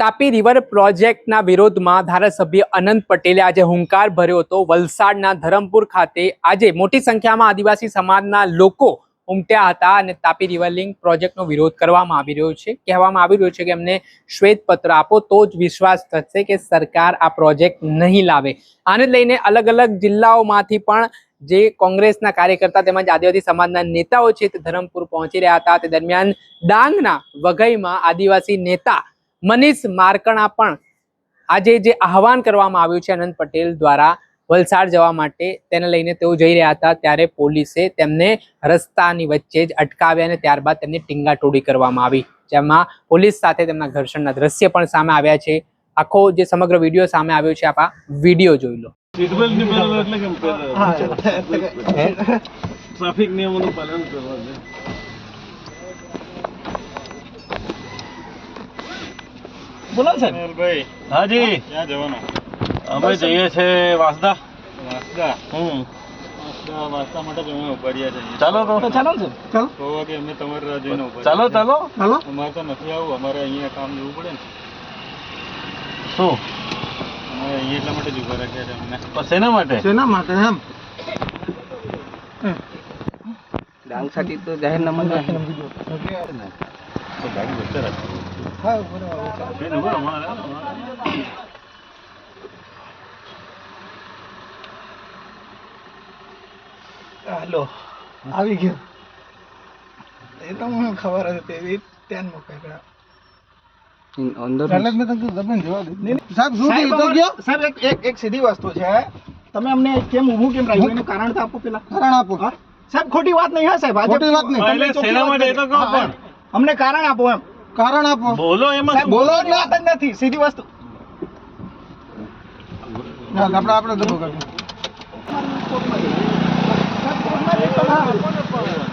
Tapi river પ્રોજેક્ટના વિરોધમાં ધારાસભ્ય અનંત પટેલે આજે હુંકાર ભર્યો હતો. વલસાડના ધરમપુર ખાતે આજે મોટી સંખ્યામાં આદિવાસી સમાજના લોકો ઉમટ્યા હતા અને તાપી રિવર લિંક પ્રોજેક્ટનો વિરોધ કરવામાં આવી રહ્યો છે. કહેવામાં આવી રહ્યું છે કે એમને શ્વેતપત્ર આપો તો જ વિશ્વાસ થશે કે સરકાર આ પ્રોજેક્ટ નહીં લાવે. આને લઈને અલગ અલગ જિલ્લાઓમાંથી પણ જે કોંગ્રેસના કાર્યકર્તા તેમજ આદિવાસી સમાજના નેતાઓ છે તે ધરમપુર પહોંચી રહ્યા હતા. તે દરમિયાન ડાંગના વઘઈમાં આદિવાસી નેતા મનીષ માર્કણા પણ આજે જે આહવાન કરવામાં આવ્યું છે અનંત પટેલ દ્વારા વલસાડ જવા માટે તેને લઈને તેઓ જઈ રહ્યા હતા ત્યારે પોલીસે તેમને રસ્તાની વચ્ચે જ અટકાવ્યા અને ત્યારબાદ તેમની ટીંગાટોડી કરવામાં આવી જેમાં પોલીસ સાથે તેમના ઘર્ષણના દ્રશ્ય પણ સામે આવ્યા છે. આખો જે સમગ્ર વીડિયો સામે આવ્યો છે આપ આ વીડિયો જોઈ લો? ટ્રાફિક નિયમોનું પાલન કરવા બોલો સાહેબ. સુનિલભાઈ હાજી. ક્યાં જવાનું? અમે જઈએ છે વાસદા. વાસદા? હમ. વાંસદા વાંસદા માટે જ અમે ઉપાડ્યા છે ચાલો તો. ચાલો ને સાહેબ. સો અમે તમારી રાહ જોઈને ચાલો ચાલો. ચાલો. અમારે તો નથી આવવું અમારે અહીંયા કામ જોવું પડે ને. શું? અમારે અહીંયા એટલા માટે જ ઊભા રાખ્યા છે અમને. શેના માટે? શેના માટે એમ? ડાંગ તો જાહેરનામા તો ગાડી વચ્ચે રાખો. બેન, ઊભો રહો, હમણાં રહો, હમણાં. હાલો આવી ગયો. એ તો મને ખબર હતી એ ત્યાં મુકાય અંદર સાહેબ શું થયું? તો ગયો? સાહેબ એક એક એક સીધી વસ્તુ છે. તમે અમને કેમ ઊભું કેમ રાખ્યું? એનું કારણ તો આપો પેલા. કારણ આપો. સાહેબ ખોટી વાત નહીં હા સાહેબ. આજે ખોટી વાત નહીં. એટલે સેના માટે એ તો કહો પણ. અમને કારણ આપો એમ. કારણ આપો. બોલો એમાં? બોલો એટલે વાત જ નથી સીધી વસ્તુ. આપણે આપણે દબો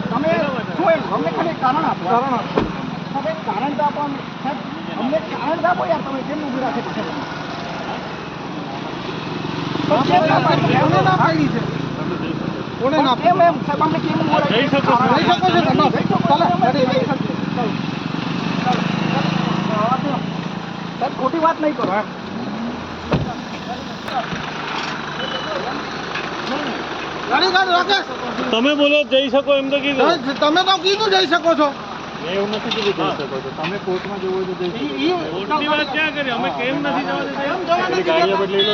તમે શું એમ અમને ખાલી કારણ આપો. કારણ આપો. કારણ તો આપો અમને. કારણ આપો યાર તમે કેમ ઊભી રાખે છે કેમ કોને ના પાડી છે? કોને ના કેમ એમ? સાહેબ અમને કેમ ઊભું રાખે? જઈ શકો છો. જઈ શકો છો. ચાલો. સાહેબ ખોટી વાત નહીં કરો એમ તમે બોલો જઈ શકો એમ તો કીધું. તમે તો કીધું જઈ શકો છો. મેં એવું નથી કીધું જઈ શકો છો. તમે કોર્ટમાં જવું હોય તો જઈ શકો છો. વાત ક્યાં કરી? અમે કેમ નથી જવા દેતા? એમ? બદલી લો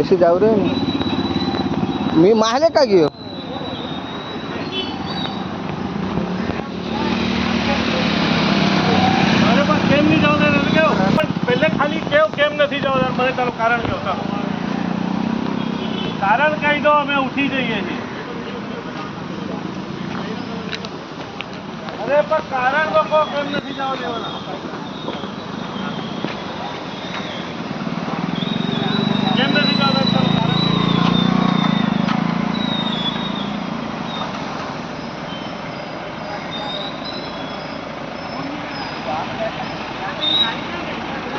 કેવ કેમ નથી मी माहले का घेऊ કારણ કહો દો અમે ઉઠી જઈએ છીએ અરે પણ કારણ કહો કેમ નથી જવા દેવાના કેમ નથી દેતા તારું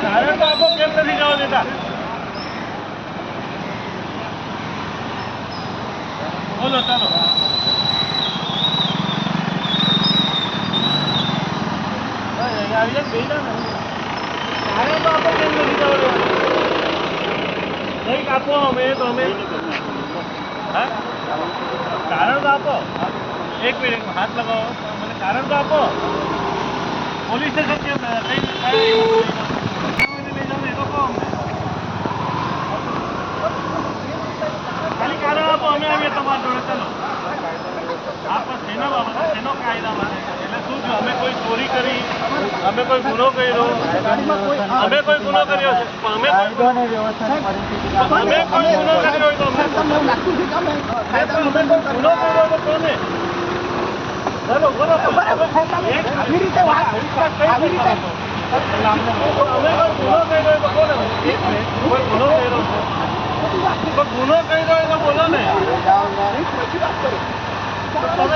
કારણ તો આપો કેમ નથી જવા દેતા? બોલો ચાલો. આવીને બેસી જાઓ કારણ તો આપો કેમ નથી જવા દેવાના? કંઈક આપો અમે તો અમે હા કારણ તો આપો એક મિનિટ હાથ લગાવો મને કારણ તો આપો પોલીસ સ્ટેશન કેમ કઈ કઈ લઈ જાઓ ને એ તો કહો અમને ખાલી કારણ આપો અમે આવીએ તમારા જોડે ચાલો હા પણ શેના બાબતે શેનો કાયદા માટે એટલે શું અમે કોઈ ચોરી કરી અમે કોઈ ગુનો કર્યો અમે કોઈ ગુનો કર્યો છે અમે કોઈ અમે ગુનો કર્યો હોય તો અમે ગુનો કર્યો તો કોને બરાબર આવી રીતે ગુનો કર્યો હોય તો બોલો ને. ગુનો કર્યો હોય તો બોલો વાત તમે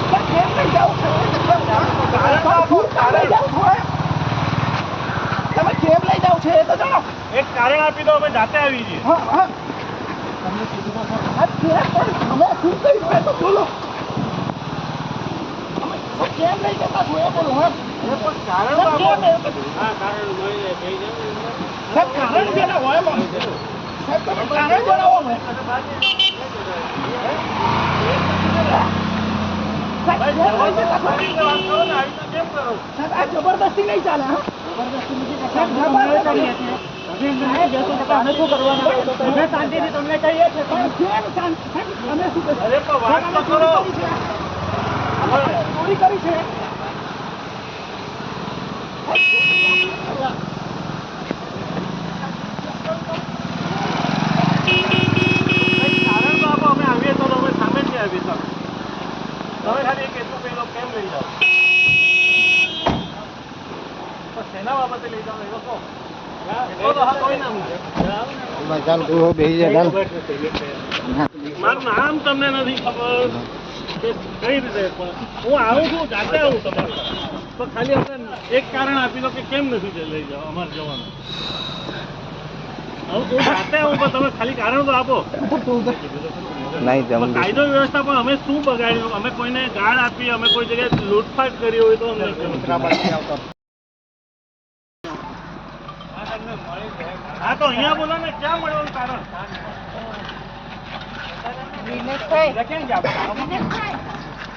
અમે કેમ લઈ જાઓ? છો? કારણ તો? તમે જણાવો એક કારણ આપી દો અમે જાતે આવી જઈએ. હા હા. કેમ પણ અમે શું કર્યું એ તો બોલો. અમે કેમ લઈ જતા છો એ બોલો હા. કારણ કારણ કારણ કારણ જણાવો એમ જબરદસ્તી નહીં ચાલે શાંતિથી તમને કહીએ છીએ કરી છે કંઈ કારણ તો આપો અમે આવીએ તો અમે સામેથી આવીએ તો તમે કે એટલું કહી કેમ લઈ જાઓ? શેના બાબતે લઈ કહો મારું નામ તમને નથી ખબર કે કઈ રીતે હું આવું છું જાતે આવું તમારે. તો ખાલી અમને એક કારણ આપી દો કે કેમ નથી લઈ જાઓ અમારે જવાનું? નહીં જમ કાયદો વ્યવસ્થા પણ અમે શું બગાડ્યું? અમે કોઈને ગાળ આપી અમે કોઈ જગ્યાએ લૂંટફાટ કરી હોય તો અમને હા તો અહીંયા બોલો ને ક્યાં મળવાનું કારણ?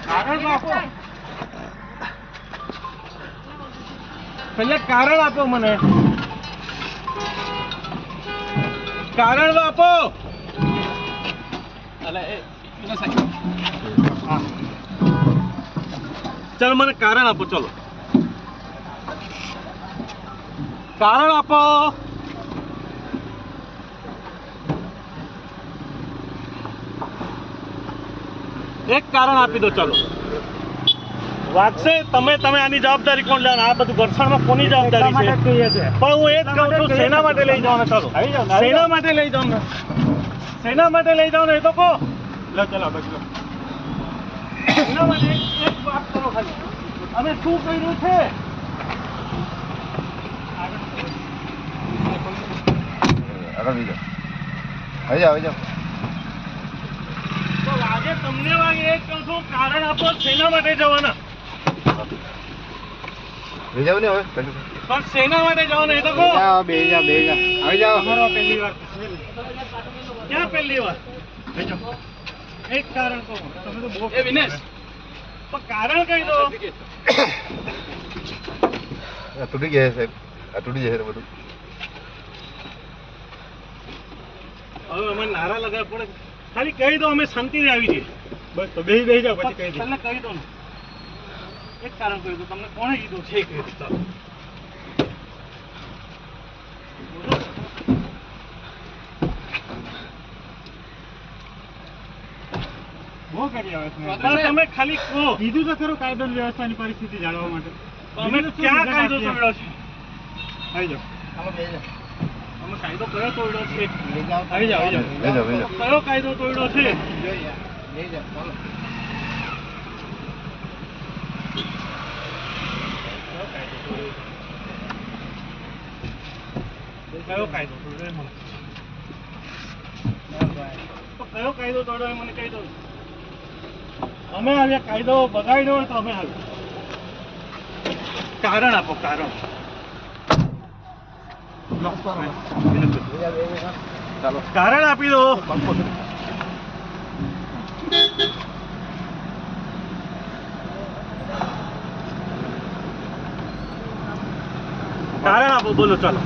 કારણ તો આપો. પહેલે કારણ આપો મને. કારણ આપો. ચાલો મને કારણ આપો ચલો. કારણ આપો. એક કારણ આપી દો ચાલો. વાગશે તમે તમે આની જવાબદારી કોણ લેવાના? આ બધું ઘર્ષણમાં કોની જવાબદારી છે? પણ હું એ જ કહું છું સેના માટે લઈ જાઓ ચાલો સેના માટે લઈ જાવ ને માટે લઈ જાવ ને એ તો કહો. લો ચલો બસ લો. શેના માટે? એક- વાત કરો ખાલી. અમે શું કર્યું છે? આગળ જાઓ આવી જાઓ આવી જાઓ. તો વાગે તમને વાગે એક કહું છું કારણ આપો સેના માટે જવાના? બેસી જાઓ ને હવે પણ સેના માટે જવાના એ તો કહો. બે જાઓ બે જાઓ આવી જાઓ. તમારો પહેલી વાર. ક્યાં પહેલી વાર? એક કારણ કહો. તમે તો બહુ એ વિનેશ. પણ કારણ કહી દો. આ તૂટી ગયા સાહેબ. આ તૂટી જશે બધું. હવે અમે નારા લગાવ પડે. ખાલી કહી દો અમે શાંતિથી આવી જઈએ. બસ તો બેસી બેસી જાઓ પછી કહી દો તમને કહી દો ને. એક કારણ કહ્યું દો તમને કોણે કીધું છે તમે ખાલી કહો. કીધું તો ખરું કાયદો વ્યવસ્થાની પરિસ્થિતિ જાણવા માટે. અમે ક્યાં કાયદો તોડ્યો છે? આવી જાઓ. અમે કાયદો કયો તોડ્યો છે? આવી જાઓ આવી જાઓ. કયો કાયદો તોડ્યો છે? કયો કાયદો કાયદો અમે આવ્યા કાયદો બગાડ્યો હોય તો અમે આવ્યા કારણ આપો કારણ કારણ આપી દો કારણ આપો, બોલો, ચાલો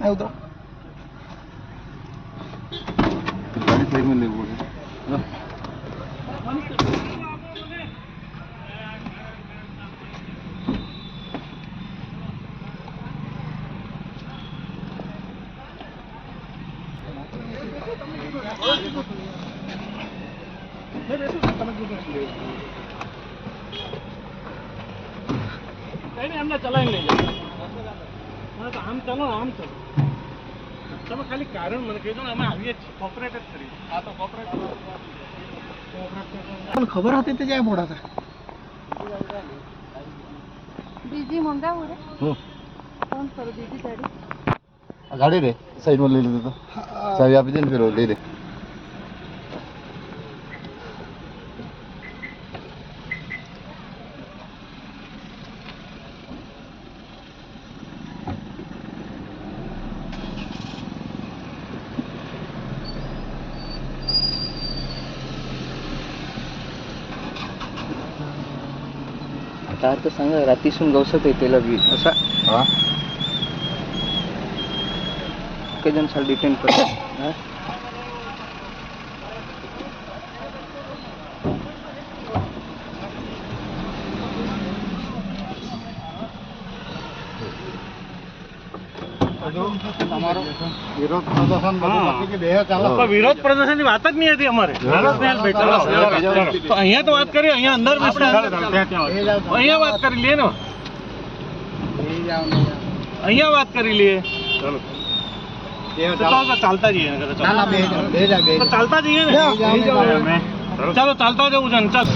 અહીં ઉતરો ગાડી સાઈડમાં લેવું પડે કઈ નહીં એમને ચલાવીને લઈ જાઓ હા તો આમ ચલો આમ ચલો તમે ખાલી કારણ મને કહેજો ને અમે આવીએ જ છીએ. કોપરેટ જ કરી આ તો કોપરેટ પણ ખબર હતી તે જાય મોડા હતા બીજી મંગાવું રે. ફોન કરો બીજી ગાડી. ગાડી રે? સાઈડમાં લઈ લીધું તો? ચાવી આપી દે ને ફેરો લઈ લે. आता अर्थ सांगा रात्रीसून गवसत आहे लव्ह बी असा हा? साल डिपेंड करतो વિરોધ પ્રદર્શન પ્રદર્શનની વાત જ નહીં હતી અમારે. અહીંયા તો વાત કરી અહીંયા અંદર અહીંયા વાત કરી લઈએ ને. અહીંયા વાત કરી લઈએ ચાલતા જઈએ. ને. ના ના. ચાલતા જઈએ ને. ચાલો ચાલતા જવું છે ને ચાલ.